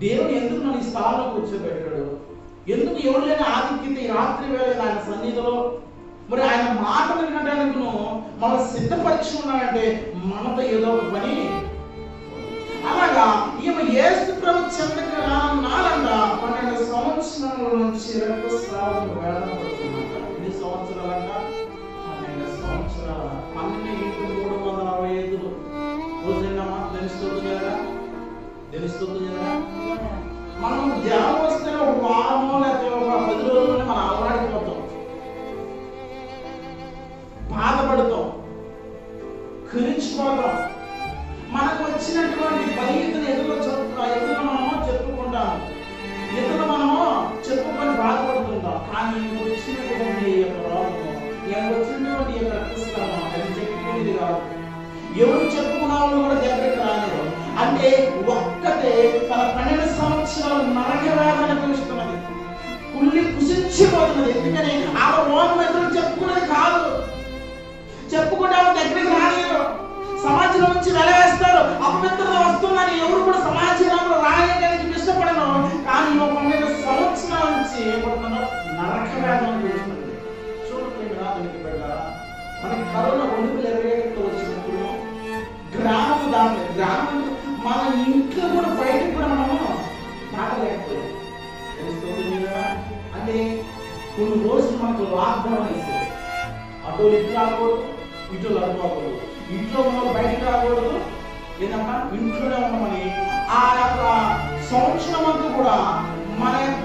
దేవుడు ఎందుకు నన్ను ఈ స్థానంలో కూర్చోబెట్టాడు ఎందుకు ఎవరు లేని ఆధిక్యత ఈ రాత్రి వేళ ఆయన సన్నిధిలో? మరి ఆయన మాటలు వినడానికి సిద్ధపరిచి ఉన్నారంటే మనతో ఏదో ఒక పని అలాగా ఈమె ఏసు ప్రభు చెంతకు నాలంట పన్నెండు సంవత్సరాల నుంచి రక్తస్రావం వేదన ఎన్ని సంవత్సరాలంట? పన్నెండు సంవత్సరాల. పన్నెండు మూడు వందల అరవై ఐదు రోజులమ్మా తెలుస్తుంది కదా తెలుస్తుంది మనం ధ్యానం వస్తే ఒక వారం లేక ఒక పది రోజుల్లోనే మనం అలవాడిపోతాం బాధపడతాం. కరించిపోతాం. మనకు వచ్చినటువంటి బలితను ఎదురు ఎదురు మనము చెప్పుకుంటాము ఎదురు మనము చెప్పుకొని బాధపడుతుంటాం. కానీ వచ్చినటువంటి యొక్క రోగము వచ్చినటువంటి యొక్క రక్తస్రావం అది చెప్పుకునేది కాదు. ఎవరు చెప్పుకున్న వాళ్ళు కూడా దగ్గరికి రాలేదు. అంటే ఒక్కటే తన పన్నెండు సంవత్సరాలు నరక పిలుస్తున్నది అనుభవిస్తున్నది కుళ్ళి కుసించిపోతున్నది. ఎందుకని? ఆ ఓన్ కొన్ని రోజులు మనకు లాక్డౌన్ వేసేది అటు ఇటు రాకూడదు ఇటు రాకూడదు ఇంట్లో మనం బయటకు రాకూడదు లేదమ్మా ఇంట్లోనే ఉన్నామని ఆ యొక్క సంవత్సరం అంతా కూడా మన యొక్క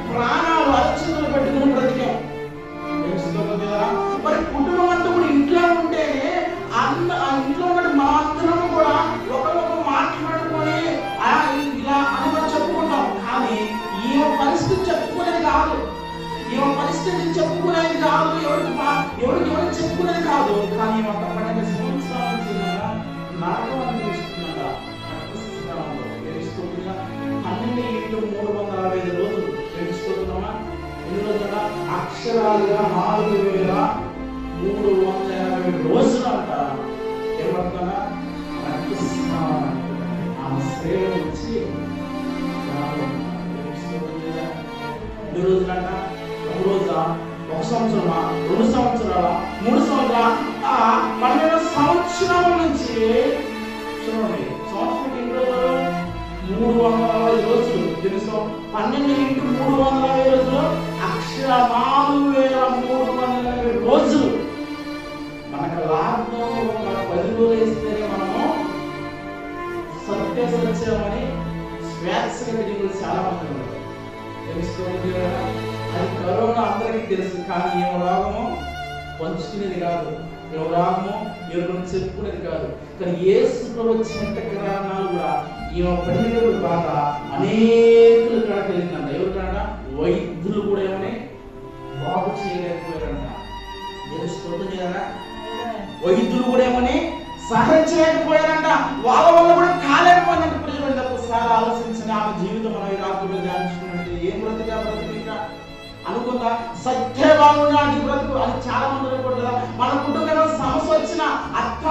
ఈ చెప్పుకునేది కాదు ఎవరికి ఎవరికి ఎవరికి చెప్పుకునేది కాదు. కానీ ఒక పన్నెండు సంవత్సరాల నుంచి కూడా నరకం అనిపిస్తుందట రక్తస్రావంలో. పన్నెండు ఇంటూ మూడు వందల అరవై ఐదు రోజులు తెలుసుకుంటున్నామా ఎన్ని రోజుల? అక్షరాలుగా నాలుగు వేల మూడు వందల ఎనభై రోజులు అంట ఏమంటున్నా రక్తస్రావం ఆమె శ్రేణి వచ్చి ఎన్ని రోజులంట? ఒక ఒక సంవత్సరమా రెండు సంవత్సరాల? మూడు సంవత్సరాల? పన్నెండు సంవత్సరాల నుంచి చూడండి సంవత్సరం ఎన్ని మూడు వందల అరవై రోజులు. తెలుసు? పన్నెండు ఇంటూ మూడు వందల అరవై రోజులు? అక్షర నాలుగు వేల మూడు వందల అరవై రోజులు. మనకు లాక్డౌన్ ఒక పది రోజులు వేస్తేనే మనము సత్య సత్యమని స్వేచ్ఛగా చాలా మంది ఉన్నారు. అది కరోనా అందరికీ తెలుసు కానీ ఏ రోగము పంచుకునేది కాదు. ఏ రోగము ఎవరు చెప్పుకునేది కాదు. కానీ ఏ ఏసులో వచ్చినంత కారణాలు కూడా ఈమె పడిన బాధ అనేకులు కాడ కలిగిందంట ఎవరు కాడ వైద్యులు కూడా ఏమని? బాగు చేయలేకపోయారంట. తెలుసుకోండి కదా? వైద్యులు కూడా ఏమని? సహాయం చేయకపోయారంట వాళ్ళ వల్ల కూడా కాలేకపోయిందంట ప్రజలు ఒకసారి ఆలోచించిన ఆమె జీవితం మనం రాకుండా ధ్యానించుకున్నట్టు ఏం బ్రతికా బ్రతికిక అనుకుందా? సత్యభావం లాంటి బ్రతుకు. అది చాలా మంది అనుకోండి కదా. మన కుటుంబంలో సమస్య వచ్చిన అత్త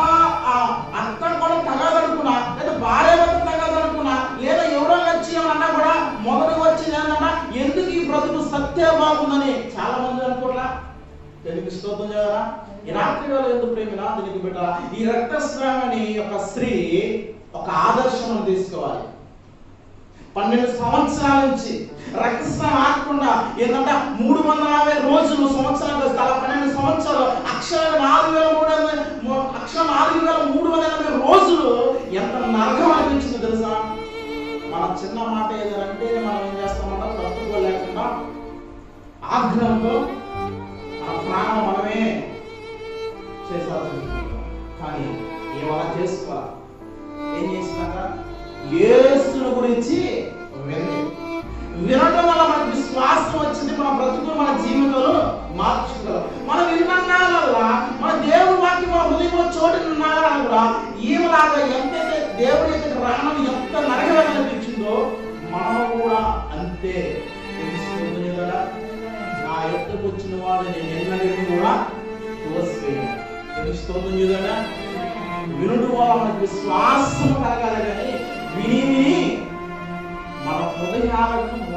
ఆ అత్త కూడా తగదనుకున్నా లేదా భార్య భర్త తగదనుకున్నా లేదా ఎవరో వచ్చి ఏమన్నా కూడా మొదటి వచ్చింది ఏంటన్నా ఎందుకు ఈ బ్రతుకు సత్య బాగుందని చాలా మంది అనుకోట్లా తెలుగు స్తోత్రం చదవరా ఈ రాత్రి వేళ ఎందుకు ప్రేమ తెలుగు బిడ్డ ఈ రక్తస్రావని యొక్క స్త్రీ ఒక ఆదర్శం తీసుకోవాలి. పన్నెండు సంవత్సరాల నుంచి రక్తస్నానం ఆగకుండా ఏంటంటే మూడు వందల యాభై రోజులు సంవత్సరాలు తల పన్నెండు సంవత్సరాలు అక్షరం నాలుగు వేల మూడు వందల అక్షరం నాలుగు వేల మూడు వందల ఎనభై రోజులు ఎంత నరకం అనిపించింది తెలుసా? మన చిన్న మాట ఏదంటే మనం ఏం చేస్తామంటే తట్టుకోలేకుండా ఆగ్రహంతో మన ప్రాణం మనమే చేసాల్సి కానీ ఏమన్నా చేసుకోవాలి? ఏం చేసినాక? ఏ గురించి వినండి. వినడం వల్ల మనకు విశ్వాసం వచ్చింది మన బ్రతుకు మన జీవితంలో మార్చుకోగలం మనం విన్నాళ్ళ మన దేవుని వాక్యం మన హృదయంలో చోటు ఉన్నారా కూడా ఈమెలాగా ఎంతైతే దేవుడి యొక్క గ్రహణం ఎంత నరకవేదన అనిపించిందో మనం కూడా అంతే తెలుస్తుంది కదా. నా యొక్కకు వచ్చిన వాడు నేను ఎన్నడూ కూడా తోసివేయను తెలుస్తుంది కదా. వినుడు వల్ల మనకు విశ్వాసం కలగాలి కానీ విని విని మన హృదయాలకు మాట